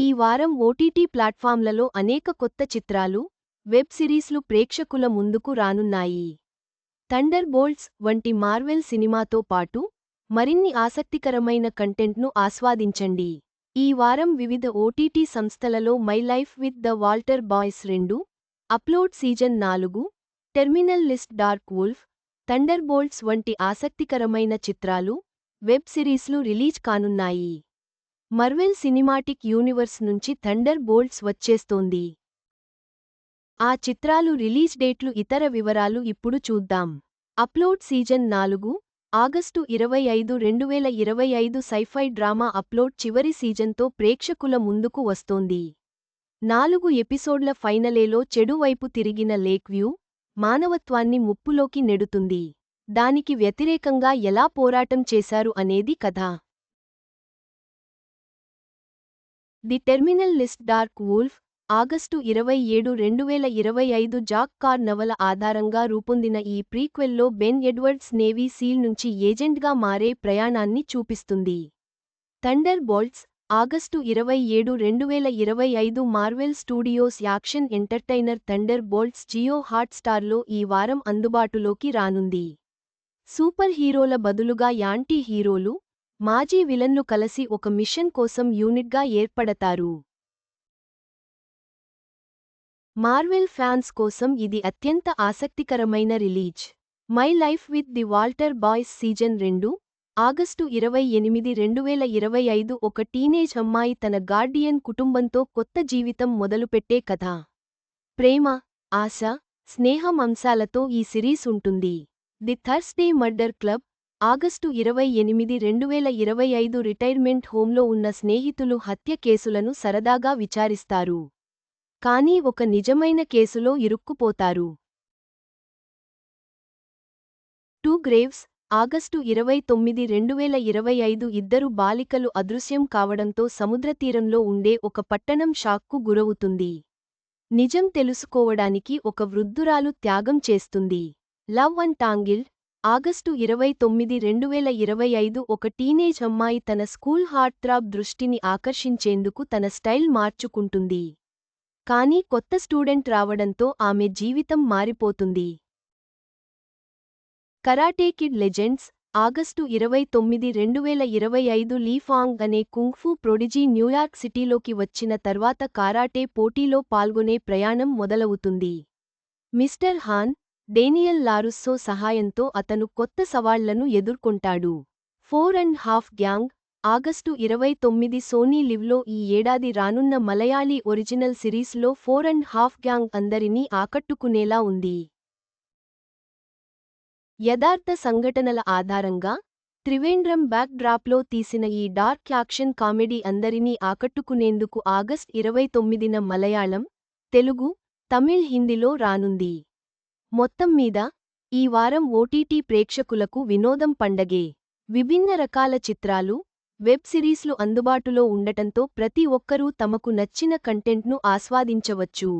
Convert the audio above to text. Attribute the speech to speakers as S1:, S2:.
S1: ఈ వారం ఓటీటీ ప్లాట్ఫామ్లలో అనేక కొత్త చిత్రాలు వెబ్ సిరీస్లు ప్రేక్షకుల ముందుకు రానున్నాయి. థండర్ బోల్ట్స్ వంటి మార్వెల్ సినిమాతో పాటు మరిన్ని ఆసక్తికరమైన కంటెంట్ను ఆస్వాదించండి. ఈ వారం వివిధ ఓటీటీ సంస్థలలో my life with the Walter boys రెండు అప్లోడ్ సీజన్ నాలుగు terminal list dark wolf thunderbolts వంటి ఆసక్తికరమైన చిత్రాలు వెబ్ సిరీస్లు రిలీజ్ కానున్నాయి. మర్వెల్ సినిమాటిక్ యూనివర్స్ నుంచి థండర్ బోల్ట్స్ వచ్చేస్తోంది. ఆ చిత్రాలు రిలీజ్ డేట్లు ఇతర వివరాలు ఇప్పుడు చూద్దాం. అప్లోడ్ సీజన్ నాలుగు ఆగస్టు ఇరవై ఐదు రెండువేల ఇరవై ఐదు సైఫై డ్రామా అప్లోడ్ చివరి సీజన్తో ప్రేక్షకుల ముందుకు వస్తోంది. నాలుగు ఎపిసోడ్ల ఫైనలేలో చెడువైపు తిరిగిన లేక్వ్యూ మానవత్వాన్ని ముప్పులోకి నెడుతుంది. దానికి వ్యతిరేకంగా ఎలా పోరాటం చేశారు అనేది కథ. The terminal list dark wolf August ఇరవై ఏడు రెండువేల ఇరవై ఐదు జాక్ కార్ నవల ఆధారంగా రూపొందిన ఈ ప్రీక్వెల్లో బెన్ ఎడ్వర్డ్స్ నేవీ సీల్ నుంచి ఏజెంట్గా మారే ప్రయాణాన్ని చూపిస్తుంది. థండర్ బోల్ట్స్ ఆగస్టు ఇరవై ఏడు రెండువేల ఇరవై ఐదు Marvel studios action entertainer thunderbolts Jio హాట్స్టార్లో ఈ వారం అందుబాటులోకి రానుంది. సూపర్ హీరోల బదులుగా యాంటీ హీరోలు మాజీ విలన్లు కలసి ఒక మిషన్ కోసం యూనిట్గా ఏర్పడతారు. మార్వెల్ ఫ్యాన్స్ కోసం ఇది అత్యంత ఆసక్తికరమైన release. My life with the Walter boys season రెండు ఆగస్టు ఇరవై ఎనిమిది రెండు వేల ఇరవై ఐదు ఒక టీనేజ్ అమ్మాయి తన గార్డియన్ కుటుంబంతో కొత్త జీవితం మొదలుపెట్టే కథ. ప్రేమ ఆశ స్నేహం అంశాలతో ఈ సిరీస్ ఉంటుంది. The Thursday murder club August ఇరవై ఎనిమిది రెండువేల ఇరవై ఐదు రిటైర్మెంట్ హోంలో ఉన్న స్నేహితులు హత్య కేసులను సరదాగా విచారిస్తారు. కానీ ఒక నిజమైన కేసులో ఇరుక్కుపోతారు. టూ గ్రేవ్స్ ఆగస్టు ఇరవై తొమ్మిది రెండువేల ఇరవై ఐదు ఇద్దరు బాలికలు అదృశ్యం కావడంతో సముద్రతీరంలో ఉండే ఒక పట్టణం షాక్కు గురవుతుంది. నిజం తెలుసుకోవడానికి ఒక వృద్ధురాలు త్యాగం చేస్తుంది. లవ్ అండ్ టాంగిల్డ్ ఆగస్టు ఇరవై తొమ్మిది రెండు వేల ఇరవై ఐదు ఒక టీనేజ్ అమ్మాయి తన స్కూల్ హార్ట్థ్రాబ్ దృష్టిని ఆకర్షించేందుకు తన స్టైల్ మార్చుకుంటుంది. కానీ కొత్త స్టూడెంట్ రావడంతో ఆమె జీవితం మారిపోతుంది. కరాటే కిడ్ లెజెండ్స్ ఆగస్టు ఇరవై తొమ్మిది రెండు వేల ఇరవై ఐదు లీఫాంగ్ అనే కుంగ్ఫూ ప్రొడిజీ న్యూయార్క్ సిటీలోకి వచ్చిన తర్వాత కారాటే పోటీలో పాల్గొనే ప్రయాణం మొదలవుతుంది. మిస్టర్ హాన్ డేనియల్ లారుస్సో సహాయంతో అతను కొత్త సవాళ్ళను ఎదుర్కొంటాడు. Four and half gang August ఇరవై తొమ్మిది సోనీ లివ్లో ఈ ఏడాది రానున్న మలయాళీ ఒరిజినల్ సిరీస్లో ఫోర్ అండ్ హాఫ్ గ్యాంగ్ అందరినీ ఆకట్టుకునేలా ఉంది. యథార్థ సంఘటనల ఆధారంగా త్రివేంద్రం బ్యాక్ డ్రాప్లో తీసిన ఈ డార్క్ యాక్షన్ కామెడీ అందరినీ ఆకట్టుకునేందుకు ఆగస్ట్ ఇరవై తొమ్మిదిన మలయాళం తెలుగు తమిళ్ హిందీలో రానుంది. మొత్తం మీద ఈ వారం ఓటీటీ ప్రేక్షకులకు వినోదం పండగే. విభిన్న రకాల చిత్రాలు వెబ్ సిరీస్లు అందుబాటులో ఉండటంతో ప్రతి ఒక్కరూ తమకు నచ్చిన కంటెంట్ను ఆస్వాదించవచ్చు.